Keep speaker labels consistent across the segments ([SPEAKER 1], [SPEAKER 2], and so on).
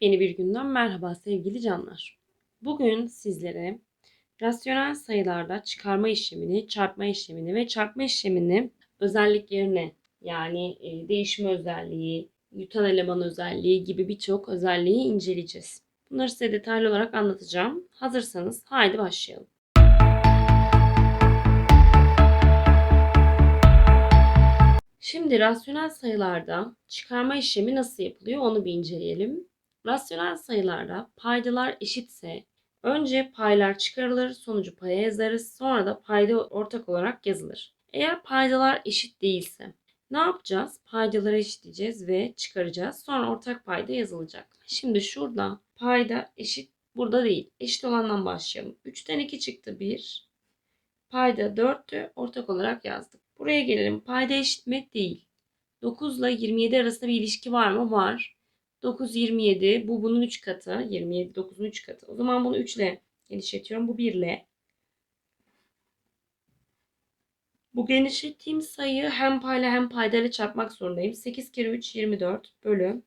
[SPEAKER 1] Yepyeni bir günden merhaba sevgili canlar. Bugün sizlere rasyonel sayılarda çıkarma işlemini, çarpma işlemini ve çarpma işlemini özelliklerini yani e, değişme özelliği, yutan eleman özelliği gibi birçok özelliği inceleyeceğiz. Bunları size detaylı olarak anlatacağım. Hazırsanız haydi başlayalım. Şimdi rasyonel sayılarda çıkarma işlemi nasıl yapılıyor onu bir inceleyelim. Rasyonel sayılarda paydalar eşitse önce paylar çıkarılır, sonucu paya yazarız, sonra da payda ortak olarak yazılır. Eğer paydalar eşit değilse ne yapacağız? Paydaları eşitleyeceğiz ve çıkaracağız. Sonra ortak payda yazılacak. Şimdi şurada payda eşit burada değil. Eşit olandan başlayalım. 3'ten 2 çıktı 1. Payda 4'tü. Ortak olarak yazdık. Buraya gelelim. Payda eşit mi? Değil. 9 ile 27 arasında bir ilişki var mı? Var. 9, 27. Bu bunun 3 katı. 27, 9'un 3 katı. O zaman bunu 3 ile genişletiyorum. Bu 1 ile. Bu genişlettiğim sayıyı hem payla hem paydayla çarpmak zorundayım. 8 kere 3 24 bölü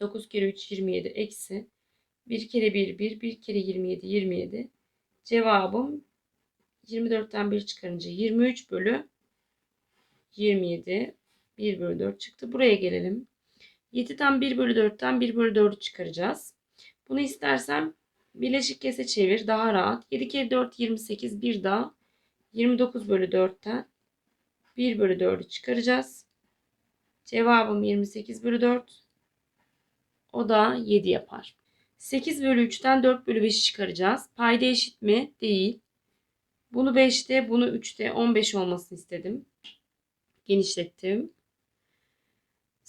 [SPEAKER 1] 9 kere 3 27 eksi 1 kere 1 1 1 kere 27 27. Cevabım 24'ten 1 çıkarınca 23 bölü 27. 1 bölü 4 çıktı. Buraya gelelim. 7'den 1 bölü 4'ten 1 bölü 4'ü çıkaracağız. Bunu istersem bileşik kese çevir. Daha rahat. 7 kere 4 28. Bir daha 29 bölü 4'ten 1 bölü 4'ü çıkaracağız. Cevabım 28 bölü 4. O da 7 yapar. 8 bölü 3'ten 4 bölü 5'i çıkaracağız. Payda eşit mi? Değil. Bunu 5'te, bunu 3'te 15 olmasını istedim. Genişlettim.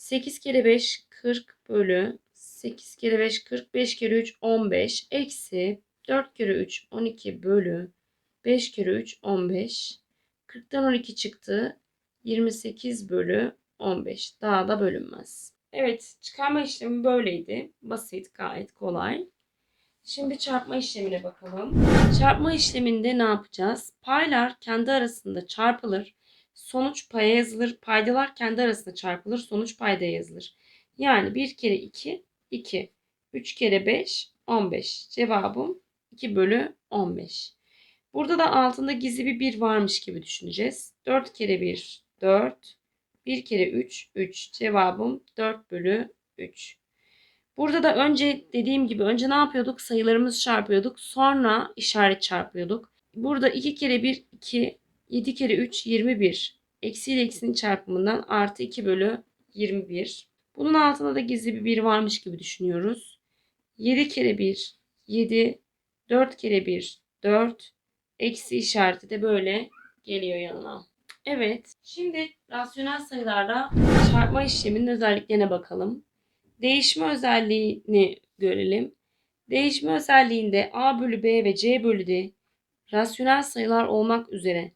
[SPEAKER 1] 8 kere 5 40 bölü 8 kere 5 40 5 kere 3 15 eksi 4 kere 3 12 bölü 5 kere 3 15 40'tan 12 çıktı 28 bölü 15 daha da bölünmez. Evet çıkarma işlemi böyleydi. Basit gayet kolay. Şimdi çarpma işlemine bakalım. Çarpma işleminde ne yapacağız? Paylar kendi arasında çarpılır. Sonuç paya yazılır. Paydalar kendi arasında çarpılır. Sonuç paydaya yazılır. Yani 1 kere 2, 2. 3 kere 5, 15. Cevabım 2 bölü 15. Burada da altında gizli bir 1 varmış gibi düşüneceğiz. 4 kere 1, 4. 1 kere 3, 3. Cevabım 4 bölü 3. Burada da önce dediğim gibi önce ne yapıyorduk? Sayılarımızı çarpıyorduk. Sonra işaret çarpıyorduk. Burada 2 kere 1, 2. 7 kere 3, 21. Eksi ile eksinin çarpımından artı 2 bölü 21. Bunun altında da gizli bir 1 varmış gibi düşünüyoruz. 7 kere 1, 7. 4 kere 1, 4. Eksi işareti de böyle geliyor yanına. Evet. Şimdi rasyonel sayılarla çarpma işleminin özelliklerine bakalım. Değişme özelliğini görelim. Değişme özelliğinde A bölü B ve C bölü D rasyonel sayılar olmak üzere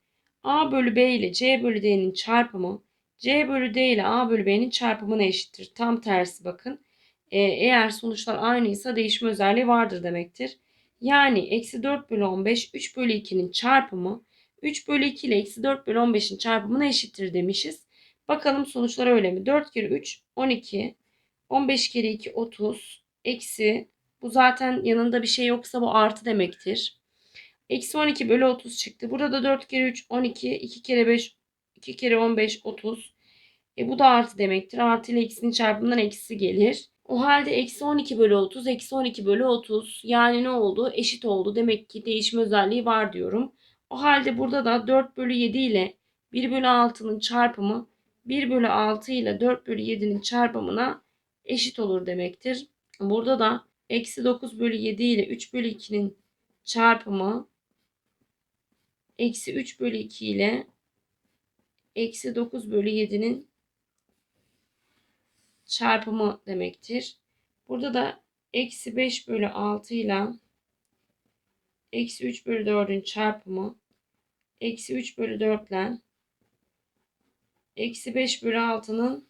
[SPEAKER 1] A bölü B ile C bölü D'nin çarpımı C bölü D ile A bölü B'nin çarpımına eşittir. Tam tersi bakın. Ee, eğer sonuçlar aynıysa değişme özelliği vardır demektir. Yani eksi 4 bölü 15 3 bölü 2'nin çarpımı 3 bölü 2 ile eksi 4 bölü 15'in çarpımına eşittir demişiz. Bakalım sonuçlar öyle mi? 4 kere 3 12 15 kere 2 30 eksi bu zaten yanında bir şey yoksa bu artı demektir. Eksi 12 bölü 30 çıktı. Burada da 4 kere 3 12 2 kere 5 2 kere 15 30. E bu da artı demektir. Artı ile eksinin çarpımından eksi gelir. O halde eksi 12 bölü 30 eksi 12 bölü 30 yani ne oldu? Eşit oldu. Demek ki değişme özelliği var diyorum. O halde burada da 4 bölü 7 ile 1 bölü 6'nın çarpımı 1 bölü 6 ile 4 bölü 7'nin çarpımına eşit olur demektir. Burada da eksi 9 bölü 7 ile 3 bölü 2'nin çarpımı eksi 3 bölü 2 ile eksi 9 bölü 7'nin çarpımı demektir. Burada da eksi 5 bölü 6 ile eksi 3 bölü 4'ün çarpımı eksi 3 bölü 4 ile eksi 5 bölü 6'nın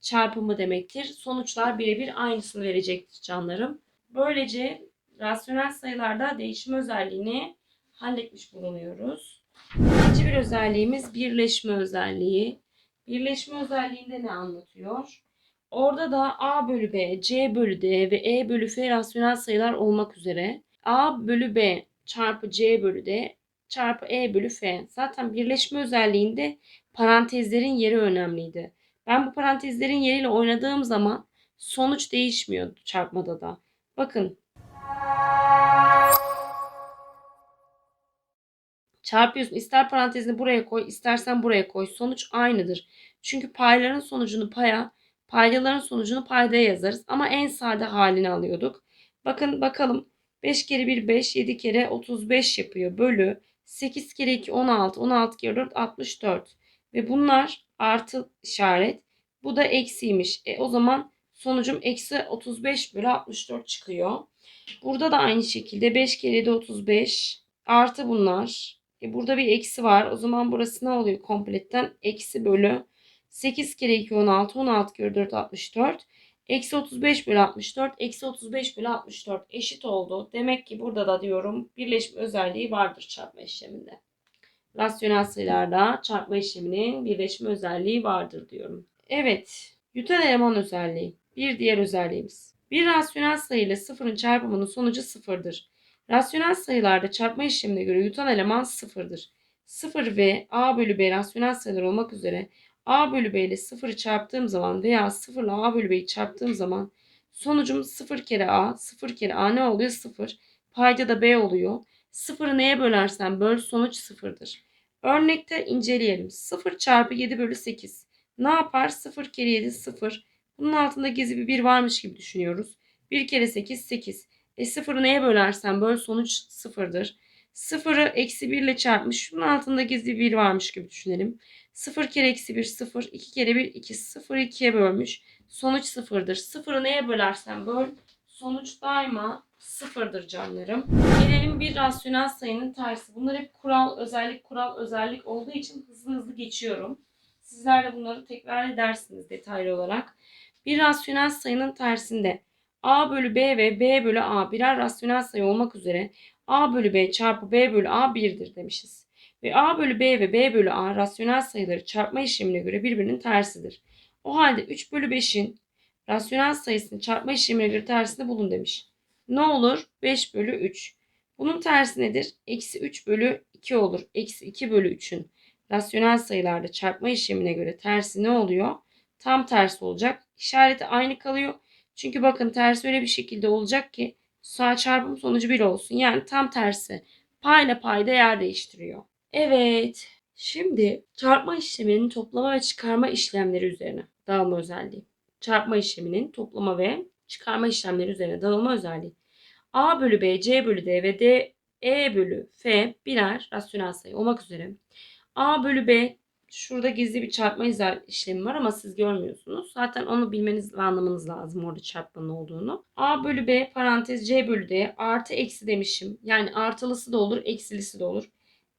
[SPEAKER 1] çarpımı demektir. Sonuçlar birebir aynısını verecektir canlarım. Böylece rasyonel sayılarda değişim özelliğini halletmiş bulunuyoruz. İkinci bir özelliğimiz birleşme özelliği. Birleşme özelliğinde ne anlatıyor? Orada da A bölü B, C bölü D ve E bölü F rasyonel sayılar olmak üzere A bölü B çarpı C bölü D çarpı E bölü F. Zaten birleşme özelliğinde parantezlerin yeri önemliydi. Ben bu parantezlerin yeriyle oynadığım zaman sonuç değişmiyor çarpmada da. Bakın çarpıyorsun. İster parantezini buraya koy, istersen buraya koy. Sonuç aynıdır. Çünkü payların sonucunu paya, paydaların sonucunu paydaya yazarız. Ama en sade halini alıyorduk. Bakın bakalım. 5 kere 1 5, 7 kere 35 yapıyor. Bölü 8 kere 2 16, 16 kere 4 64. Ve bunlar artı işaret. Bu da eksiymiş. E, o zaman sonucum eksi 35 bölü 64 çıkıyor. Burada da aynı şekilde 5 kere 7 35 artı bunlar. E burada bir eksi var. O zaman burası ne oluyor kompletten? Eksi bölü 8 kere 2 16. 16 kere 4 64. Eksi 35 bölü 64. Eksi 35 bölü 64 eşit oldu. Demek ki burada da diyorum birleşme özelliği vardır çarpma işleminde. Rasyonel sayılarda çarpma işleminin birleşme özelliği vardır diyorum. Evet. Yutan eleman özelliği. Bir diğer özelliğimiz. Bir rasyonel sayı ile sıfırın çarpımının sonucu sıfırdır. Rasyonel sayılarda çarpma işlemine göre yutan eleman sıfırdır. 0 ve a bölü b rasyonel sayılar olmak üzere a bölü b ile 0'ı çarptığım zaman veya 0 ile a bölü b'yi çarptığım zaman sonucum 0 kere a, 0 kere a ne oluyor? 0. Payda da b oluyor. 0'ı neye bölersen böl sonuç 0'dır. Örnekte inceleyelim. 0 çarpı 7 bölü 8. Ne yapar? 0 kere 7 0. Bunun altında gizli bir 1 varmış gibi düşünüyoruz. 1 kere 8 8. E 0'ı neye bölersen böl sonuç 0'dır. 0'ı eksi 1 ile çarpmış. Şunun altında gizli 1 varmış gibi düşünelim. 0 kere eksi 1 0. 2 kere 1 2. 0'ı 2'ye bölmüş. Sonuç 0'dır. 0'ı neye bölersen böl. Sonuç daima sıfırdır canlarım. Gelelim bir rasyonel sayının tersi. Bunlar hep kural, özellik, kural, özellik olduğu için hızlı hızlı geçiyorum. Sizler de bunları tekrar edersiniz detaylı olarak. Bir rasyonel sayının tersinde a bölü b ve b bölü a birer rasyonel sayı olmak üzere a bölü b çarpı b bölü a 1'dir demişiz. Ve a bölü b ve b bölü a rasyonel sayıları çarpma işlemine göre birbirinin tersidir. O halde 3 bölü 5'in rasyonel sayısını çarpma işlemine göre tersini bulun demiş. Ne olur? 5 bölü 3. Bunun tersi nedir? Eksi 3 bölü 2 olur. Eksi 2 bölü 3'ün rasyonel sayılarda çarpma işlemine göre tersi ne oluyor? Tam tersi olacak. İşareti aynı kalıyor. Çünkü bakın tersi öyle bir şekilde olacak ki sağ çarpım sonucu 1 olsun. Yani tam tersi. Payla payda yer değiştiriyor. Evet. Şimdi çarpma işleminin toplama ve çıkarma işlemleri üzerine dağılma özelliği. Çarpma işleminin toplama ve çıkarma işlemleri üzerine dağılma özelliği. A bölü B, C bölü D ve D, E bölü F birer rasyonel sayı olmak üzere. A bölü B şurada gizli bir çarpma işlemi var ama siz görmüyorsunuz. Zaten onu bilmeniz ve anlamanız lazım orada çarpmanın olduğunu. A bölü B parantez C bölü D artı eksi demişim. Yani artılısı da olur eksilisi de olur.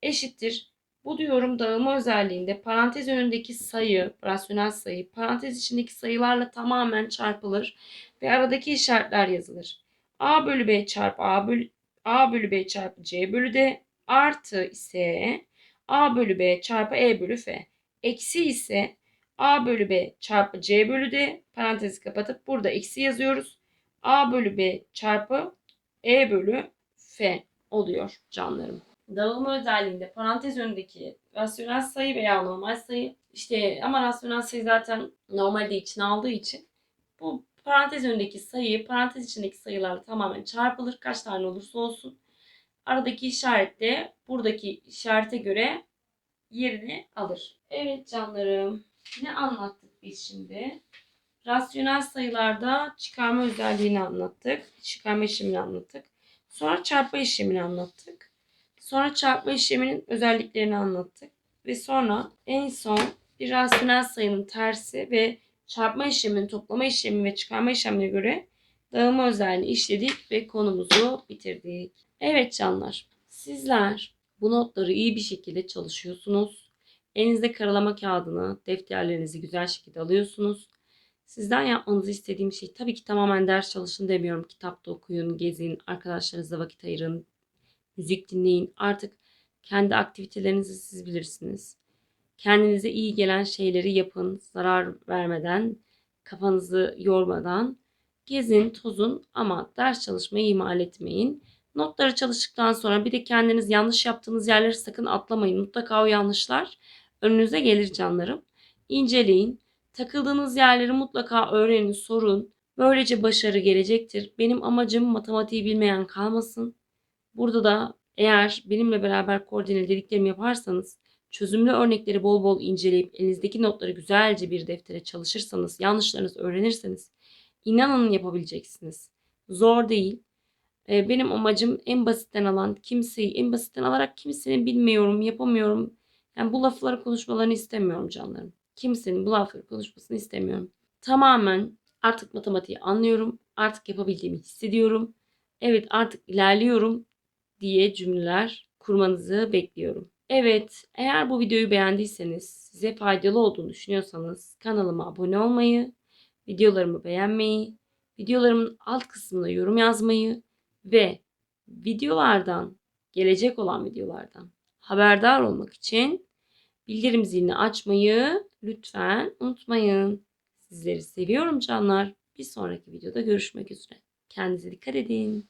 [SPEAKER 1] Eşittir. Bu diyorum dağılma özelliğinde parantez önündeki sayı, rasyonel sayı, parantez içindeki sayılarla tamamen çarpılır ve aradaki işaretler yazılır. A bölü B çarpı A bölü, A bölü B çarpı C bölü D artı ise A bölü B çarpı E bölü F. Eksi ise A bölü B çarpı C bölü D parantezi kapatıp burada eksi yazıyoruz. A bölü B çarpı E bölü F oluyor canlarım. Dağılma özelliğinde parantez önündeki rasyonel sayı veya normal sayı işte ama rasyonel sayı zaten normalde içine aldığı için bu parantez önündeki sayı parantez içindeki sayılarla tamamen çarpılır. Kaç tane olursa olsun. Aradaki işaret de buradaki işarete göre yerini alır. Evet canlarım. Ne anlattık biz şimdi? Rasyonel sayılarda çıkarma özelliğini anlattık. Çıkarma işlemini anlattık. Sonra çarpma işlemini anlattık. Sonra çarpma işleminin özelliklerini anlattık. Ve sonra en son bir rasyonel sayının tersi ve çarpma işleminin toplama işlemi ve çıkarma işlemine göre dağılma özelliğini işledik ve konumuzu bitirdik. Evet canlar, sizler bu notları iyi bir şekilde çalışıyorsunuz. Elinizde karalama kağıdını, defterlerinizi güzel şekilde alıyorsunuz. Sizden yapmanızı istediğim şey tabii ki tamamen ders çalışın demiyorum. Kitapta okuyun, gezin, arkadaşlarınızla vakit ayırın, müzik dinleyin. Artık kendi aktivitelerinizi siz bilirsiniz. Kendinize iyi gelen şeyleri yapın, zarar vermeden Kafanızı yormadan gezin, tozun ama ders çalışmayı ihmal etmeyin. Notları çalıştıktan sonra bir de kendiniz yanlış yaptığınız yerleri sakın atlamayın. Mutlaka o yanlışlar önünüze gelir canlarım. İnceleyin. Takıldığınız yerleri mutlaka öğrenin, sorun. Böylece başarı gelecektir. Benim amacım matematiği bilmeyen kalmasın. Burada da eğer benimle beraber koordineli dediklerimi yaparsanız, çözümlü örnekleri bol bol inceleyip elinizdeki notları güzelce bir deftere çalışırsanız, yanlışlarınızı öğrenirseniz inanın yapabileceksiniz. Zor değil. Ee, Benim amacım en basitten alan kimseyi, en basitten alarak kimsenin bilmiyorum, yapamıyorum. Yani bu lafları konuşmalarını istemiyorum canlarım. Kimsenin bu lafları konuşmasını istemiyorum. Tamamen artık matematiği anlıyorum. Artık yapabildiğimi hissediyorum. Evet artık ilerliyorum diye cümleler kurmanızı bekliyorum. Evet, eğer bu videoyu beğendiyseniz, size faydalı olduğunu düşünüyorsanız kanalıma abone olmayı, videolarımı beğenmeyi, videolarımın alt kısmına yorum yazmayı ve videolardan, gelecek olan videolardan haberdar olmak için bildirim zilini açmayı lütfen unutmayın. Sizleri seviyorum canlar. Bir sonraki videoda görüşmek üzere. Kendinize dikkat edin.